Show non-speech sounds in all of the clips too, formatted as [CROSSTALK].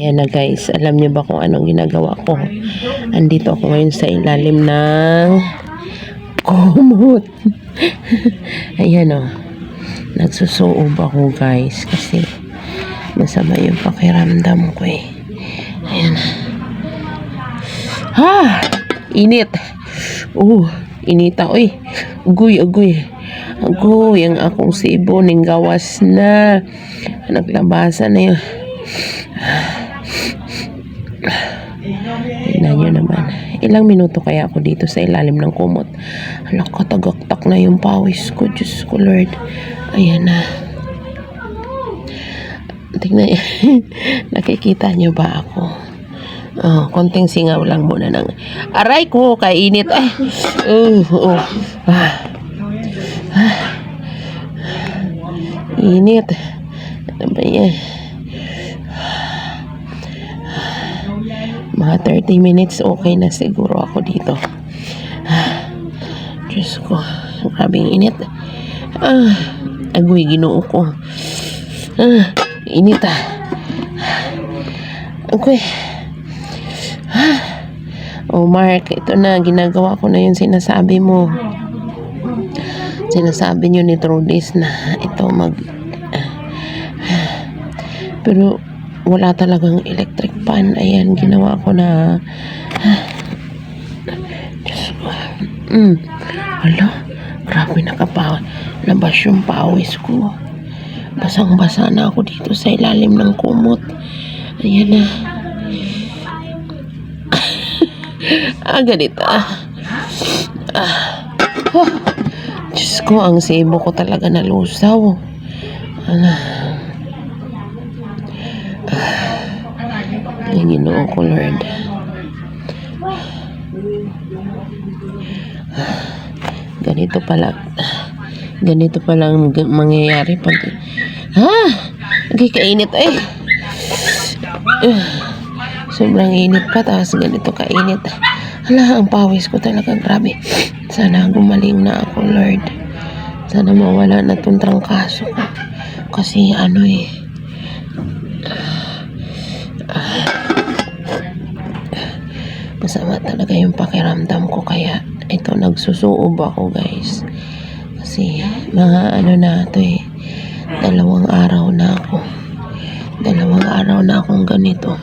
Ayan na guys, alam niyo ba kung anong ginagawa ko? Andito ako ngayon sa ilalim ng kumot. [LAUGHS] Ayan o. Nagsusuob ako guys kasi masama yung pakiramdam ko eh. Ayan. Ha! Init. Oh, inita. Uy, agoy, agoy. Agoy, ang akong sibo ning gawas na. Naglabasan na yun. Tingnan nyo naman. Ilang minuto kaya ako dito sa ilalim ng kumot. Hala, katagaktak na yung pawis ko. Diyos ko, Lord. Ayan na. Tingnan [LAUGHS] Nakikita nyo ba ako? Oh, konting singaw lang muna ng aray ko, kainit. Ay, uh, oh. Ah. Ah. Init. Ano ba yan? Mga 30 minutes, okay na siguro ako dito. Ah, [SIGHS] Diyos ko, grabing init. Ah, agoy, ginoo ko. Ah, init ah. Agoy. Ah. Oh, Mark, ito na, ginagawa ko na yung sinasabi mo. Sinasabi niyo ni Trudis na ito mag... ah, pero wala talagang electric fan. Ayan, ginawa ko na... Diyos ko. Mm. Hala, grabe nakapaw. Labas yung pawis ko. Basang-basa na ako dito sa ilalim ng kumot. Ayan na. [LAUGHS] ah, ganito. Ah. Ah. Oh. Diyos ko, ang sebo ko talaga nalusaw. Ano? Ang ginoo ko, Lord. Ganito pala. Ganito pala ang mangyayari pag... Ha? Hindi kainit eh. Uh, sobrang init pa tapos ganito kainit. Hala, ang pawis ko talaga grabe. Sana gumaling na ako, Lord. Sana mawala na tong trangkaso ko. Kasi ano eh, masama talaga yung pakiramdam ko kaya ito nagsusuob ako guys. Kasi mga ano na to eh dalawang araw na ako. Dalawang araw na akong ganito.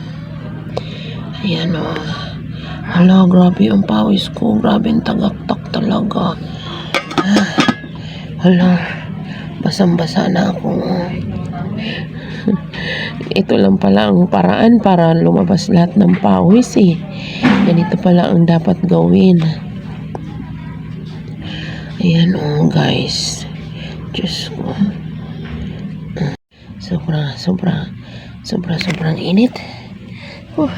Ayan o hala grabe yung pawis ko. Grabe yung tagaktak talaga. Ah, hala basang basa na ako [LAUGHS] ito lang pala ang paraan para lumabas lahat ng pawis eh. Ganito pala ang dapat gawin. Ayan oh guys. Diyos ko. Sobra, sobra, sobra, sobrang init. Huh.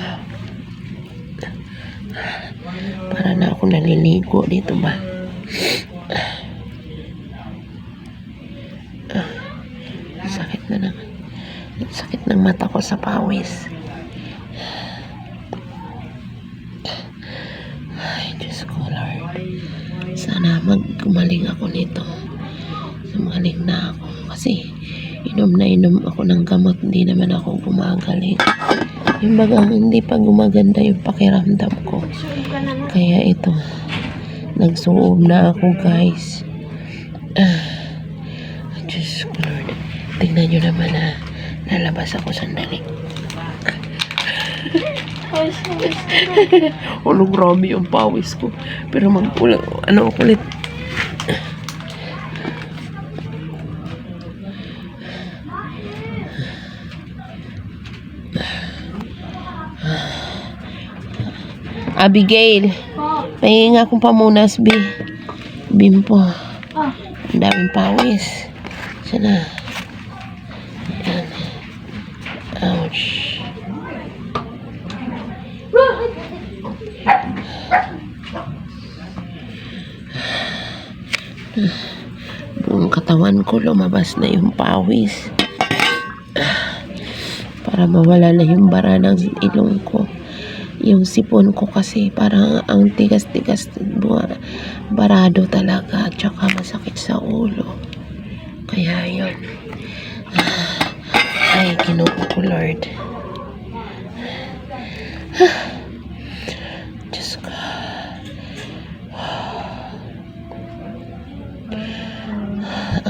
Para na ako naliligo dito ba? Ah, sakit na naman. Sakit ng mata ko sa pawis. Ay, Diyos ko, Lord. Sana maggumaling ako nito. Gumaling na ako. Kasi, inom na inom ako ng gamot. Hindi naman ako gumagaling. Yung bagang hindi pa gumaganda yung pakiramdam ko. Kaya ito, nagsuob na ako, guys. Ah, Diyos ko, Lord. Tingnan nyo naman ha. Lalabas ako sandali. Ulo, grabe yung pawis ko. Pero mag ano ako ulit. Abigail, pahinga akong pamunas, Bi. Bimpo. Ang daming pawis. Sana. Yan. Ouch. Buong katawan ko lumabas na yung pawis. Para mawala na yung bara ng ilong ko. Yung sipon ko kasi parang ang tigas-tigas barado talaga at saka masakit sa ulo. Kaya yun. Kinuko ko Lord. [SIGHS] Diyos ko.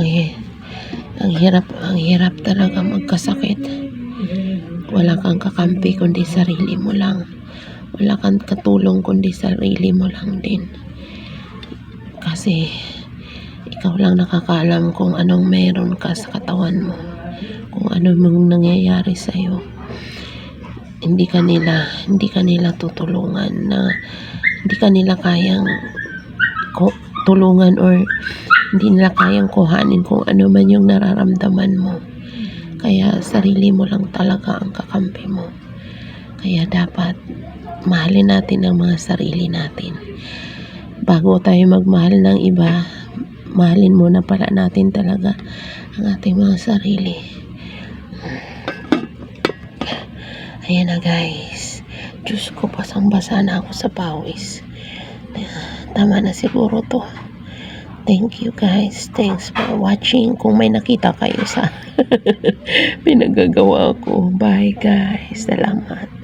Ang, ang hirap, ang hirap talaga magkasakit. Wala kang kakampi kundi sarili mo lang. Wala kang katulong kundi sarili mo lang din. Kasi ikaw lang nakakaalam kung anong meron ka sa katawan mo. Kung ano mong nangyayari sa'yo. Hindi ka nila, hindi ka nila tutulungan na hindi ka nila kayang ko, tulungan or hindi nila kayang kuhanin kung ano man yung nararamdaman mo. Kaya sarili mo lang talaga ang kakampi mo. Kaya dapat mahalin natin ang mga sarili natin. Bago tayo magmahal ng iba, mahalin muna pala natin talaga ang ating mga sarili. Ayan na guys. Diyos ko, basang-basa na ako sa pawis. Tama na siguro to. Thank you guys. Thanks for watching. Kung may nakita kayo sa [LAUGHS] pinagagawa ko. Bye guys. Salamat.